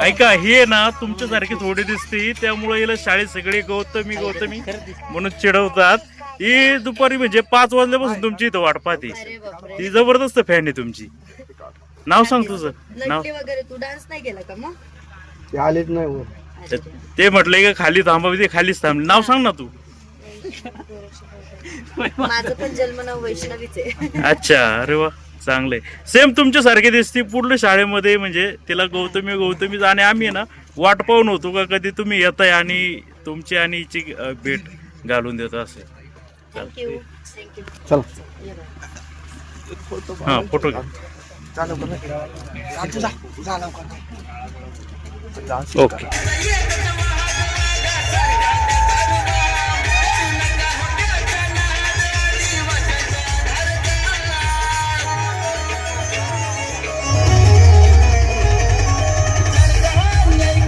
ऐका हे ना तुमच्यासारखी थोडी दिसते त्यामुळे हिला शाळेत सगळे गौतमी गौतमी म्हणून चिडवतात. ही दुपारी म्हणजे पाच वाजल्यापासून तुमची इथं वाट पाहते. ती जबरदस्त फॅन आहे तुमची. नाव सांग तुझं. नाव. वगैरे तू डान्स नाही केला का मग? ते आलेच नाही ते म्हटलंय का खाली थांबावी ते खालीच थांबले नाव सांग ना तू. माझं पण जन्म नाव वैष्णवीच आहे. अच्छा अरे वा. चांगलंय. सेम तुमच्या सारखे दिसते पूर्ण शाळेमध्ये म्हणजे तिला गौतमी गौतमी आणि आम्ही ना वाट पाहून होतो का कधी तुम्ही येताय आणि तुमची आणि हिची भेट घालून देतो असे थँक्यू थँक्यू चला. हा फोटो घ्या. ओके